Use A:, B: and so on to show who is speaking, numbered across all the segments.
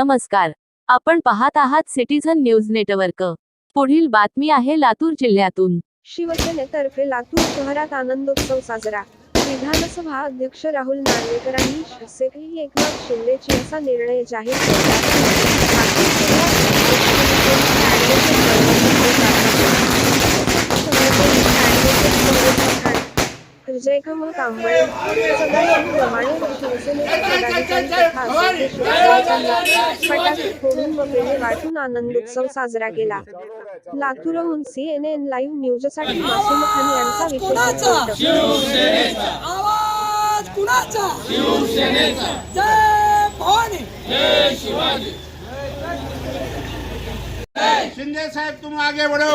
A: नमस्कार. आपण पाहत आहात सिटीझन न्यूज नेटवर्क. पुढील बातमी आहे लातूर जिल्ह्यातून.
B: शिवसेनेतर्फे लातूर शहरात आनंदोत्सव साजरा. विधानसभा अध्यक्ष राहुल नार्वेकरांनी शिवसेनेही एकनाथ शिंदेची असा निर्णय जाहीर केला. जयकमल कांबळे? सदाशिव गव्हाणे व शिवसेनेचे पदाधिकारी तथा अध्यक्ष फटाके फोडून व पेढे वाटून आनंदोत्सव साजरा केला. लातूरहून सीएनएन लाईव्ह न्यूजसाठी मासूम खान यांचा विशेष रिपोर्ट
C: आवाज कुणाचा? जय भवानी.
D: शिंदे साहब तुम आगे बढ़ो.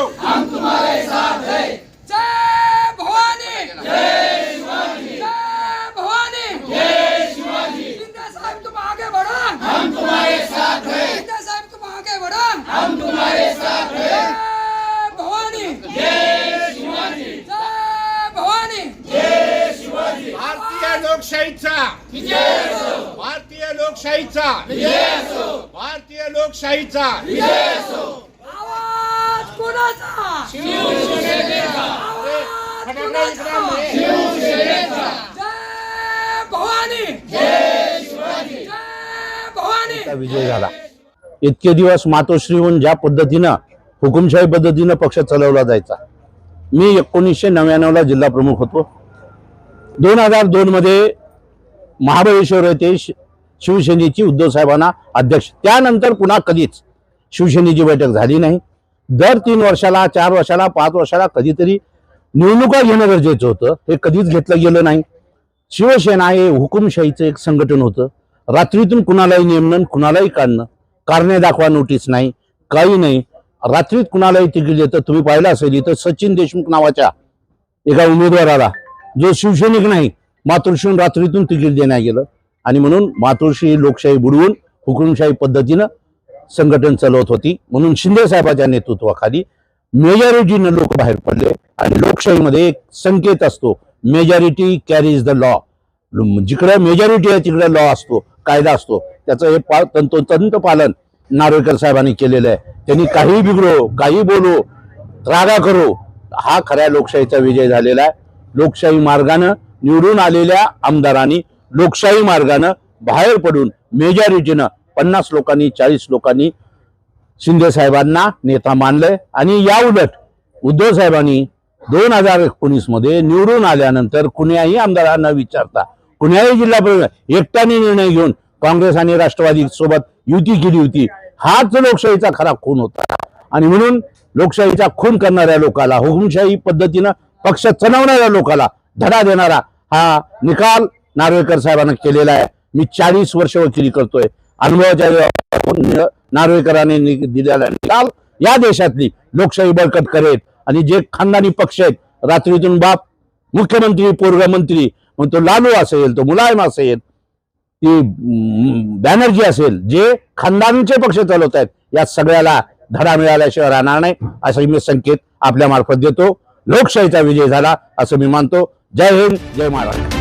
C: जय भवानी. जय भवानी शिंदे साहब तुम आगे बढ़ो हम तुम्हारे साथ हैं शिंदे साहब तुम आगे बढ़ो हम तुम्हारे साथ हैं जय भवानी जय भवानी
D: भारतीय लोकशाहीचा. भारतीय लोकशाहीचा. भारतीय लोकशाहीचा.
C: आवाज कुणाचा? आवाज कुणाचा? जय भवानी. जय भवानी.
E: चा विजय झाला. इतके दिवस मातोश्रीहून ज्या पद्धतीनं हुकुमशाही पद्धतीनं पक्ष चालवला जायचा. मी एकोणीसशे नव्याण्णवला जिल्हा प्रमुख होतो. दोन हजार दोनमध्ये महाबळेश्वर येथे शि- शिवसेनेची उद्धव साहेबांना अध्यक्ष. त्यानंतर पुन्हा कधीच शिवसेनेची बैठक झाली नाही. दर तीन वर्षाला चार वर्षाला पाच वर्षाला कधीतरी निवडणुका घेणं गरजेचं होतं. हे कधीच घेतलं गेलं नाही. शिवसेना हे हुकुमशाहीचं एक संघटन होतं. रात्रीतून कुणालाही नेमणं कुणालाही काढणं कारणे दाखवा नोटीस नाही काही नाही. रात्रीत कुणालाही तिकीट देतं तुम्ही पाहिलं असेल इथं सचिन देशमुख नावाच्या एका उमेदवाराला जो शिवसैनिक नाही मातोश्रीहून रात्रीतून तिकीट देण्यात गेलं. आणि म्हणून मातृशी लोकशाही बुडवून हुकुमशाही पद्धतीनं संघटन चालवत होती. म्हणून शिंदे साहेबाच्या नेतृत्वाखाली मेजॉरिटीनं लोक बाहेर पडले आणि लोकशाहीमध्ये एक संकेत असतो मेजॉरिटी कॅरीज द लॉ जिकडे मेजॉरिटी आहे तिकडे लॉ असतो कायदा असतो. त्याचं हे पा तंतोतंत पालन नारोळकर साहेबांनी केलेलं आहे. त्यांनी काही बिघडो काही बोलो रागा करो हा खऱ्या लोकशाहीचा विजय झालेला आहे. लोकशाही मार्गानं निवडून आलेल्या आमदारांनी लोकशाही मार्गानं बाहेर पडून मेजॉरिटीनं पन्नास लोकांनी चाळीस लोकांनी शिंदेसाहेबांना नेता मानलंय. आणि या उलट उद्धव साहेबांनी दोन हजार एकोणीसमध्ये निवडून आल्यानंतर कुण्याही आमदारांना विचारता कुण्याही जिल्हा परिषद एकट्याने निर्णय घेऊन काँग्रेस आणि राष्ट्रवादी सोबत युती केली होती हाच लोकशाहीचा खरा खून होता. आणि म्हणून लोकशाहीचा खून करणाऱ्या लोकाला हुकुमशाही पद्धतीनं पक्ष चणवणाऱ्या लोकाला धडा देणारा हा निकाल नार्वेकर साहेबांना केलेला आहे. मी चाळीस वर्ष वकिली करतोय. अनुभवाच्या नार्वेकरांनी नि- दिलेला निकाल या देशातली लोकशाही बळकट करेल. आणि जे खानदानी पक्ष आहेत रात्रीतून बाप मुख्यमंत्री पोरगा मंत्री मग तो लालू असेल तो मुलायम असेल ती बॅनर्जी असेल जे खानदानीचे पक्ष चालवत आहेत या सगळ्याला धडा मिळाल्याशिवाय राहणार नाही असं मी संकेत आपल्या मार्फत देतो. लोकशाहीचा विजय झाला असं मी मानतो. जय हिंद जय महाराष्ट्र.